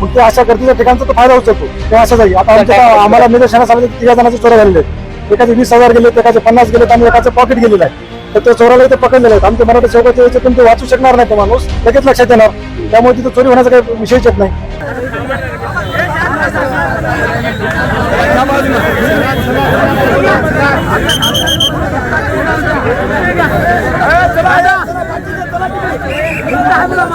मग ते अशा गर्दीच्या ठिकाणचा तो फायदा उचलतो तेव्हा असं जाईल. आता आमच्या आम्हाला निदर्शनास आले तिघा जणांचे चोऱ्या झालेले आहेत. एकाचे वीस हजार गेले एकाचे पन्नास गेले आणि एकाचं पॉकेट गेलेलं आहे. तर ते चोराला इथे पकडलेले आहेत. आमचे मराठी चौकाच्या याच्यातून ते वाचू शकणार नाही तो माणूस. लगेच लक्षात येणार. त्यामुळे तिथे चोरी होण्याचा काही विषयच येत नाही.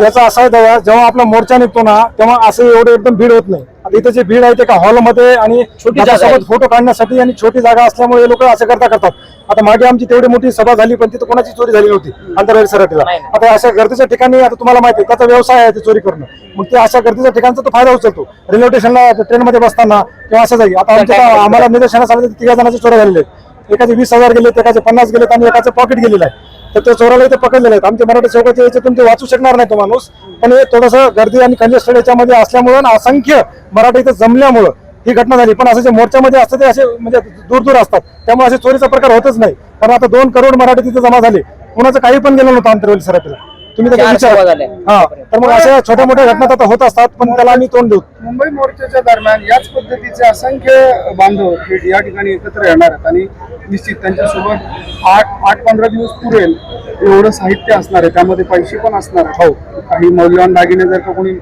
याचा असा आहे दादा जेव्हा आपला मोर्चा निघतो ना तेव्हा असं एवढं एकदम भीड होत नाही. आता इथे जे भीड आहे ते का हॉलमध्ये आणि छोटी सोबत फोटो काढण्यासाठी आणि छोटी जागा असल्यामुळे लोक असं करता करतात. आता मागे आमची तेवढी मोठी सभा झाली पण तिथे कोणाची चोरी झाली नव्हती आंतरराष्ट्रीय सराटीला. आता अशा गर्दीच्या ठिकाणी आता तुम्हाला माहिती आहे त्याचा व्यवसाय आहे ते चोरी करणं. मग ते अशा गर्दीच्या ठिकाणचा तो फायदा उचलतो. रेल्वे स्टेशनला ट्रेनमध्ये बसताना किंवा असं जाईल आता आमच्या आम्हाला निदर्शनास आले तिघा जणांचे चोऱ्या झालेले आहेत. एकाचे वीस हजार गेले एकाचे पन्नास गेले आणि एकाचं पॉकेट गेलेलं आहे. तर ते चोराला इथे पकडलेले आहेत आमच्या मराठी चौकाच्या याच्यातून ते वाचू शकणार नाही तो माणूस. पण हे थोडंसं गर्दी आणि कंजेस्टेड याच्यामध्ये असल्यामुळं आणि असंख्य मराठी इथे जमल्यामुळं ही घटना झाली. पण असं जे मोर्चामध्ये असतं ते असे म्हणजे दूर दूर असतात. त्यामुळे असे चोरीचा प्रकार होतच नाही. कारण आता दोन करोड मराठी तिथे जमा झाले. कुणाचं काही पण गेलं नव्हतं आंतरवेली सराठीला तुम्ही त्याचा चार विचार. हा तर मग अशा छोट्या मोठ्या घटना तर होत असतात पण त्याला आम्ही तोंड देऊ. मुंबई मोर्चाच्या दरम्यान याच पद्धतीचे असंख्य बांधव या ठिकाणी एकत्र येणार आहेत. आणि निश्चित त्यांच्यासोबत आठ आठ पंधरा दिवस पुरेल. एवढं साहित्य असणार आहे. त्यामध्ये पैसे पण असणार हो. काही मौल्यवान दागिने जर का कोणी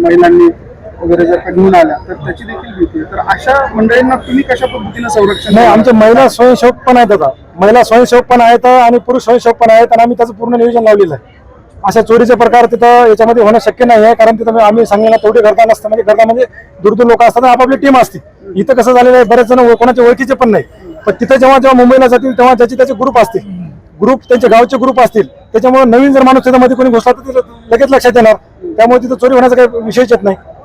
महिलांनी वगैरे जर का घेऊन आल्या तर त्याची देखील भीती आहे. तर अशा मंडळींना तुम्ही कशा पद्धतीने संरक्षण नाही? आमचे महिला स्वयंसेवक पण आहेत आता. महिला स्वयंसेवक पण आहेत आणि पुरुष स्वयंसेवक पण आहेत आणि आम्ही त्याचं पूर्ण नियोजन लावलेलं आहे. अशा चोरीचे प्रकार तिथं याच्यामध्ये होणं शक्य नाही आहे कारण तिथं आम्ही सांगलेला तेवढे करता नसतं म्हणजे करता म्हणजे दूर दूर लोक असतात आपापली टीम असते. इथं कसं झालेलं आहे बरेच जण कोणाचे ओळखीचे पण नाही. पण तिथं जेव्हा जेव्हा मुंबईला जातील तेव्हा ज्याचे त्याचे ग्रुप असतील. ग्रुप त्यांचे गावचे ग्रुप असतील. त्याच्यामुळे नवीन जर माणूस त्याच्यामध्ये कोणी घुसला तर लगेच लक्षात येणार. त्यामुळे तिथे चोरी होण्याचा काही विषयच येत नाही.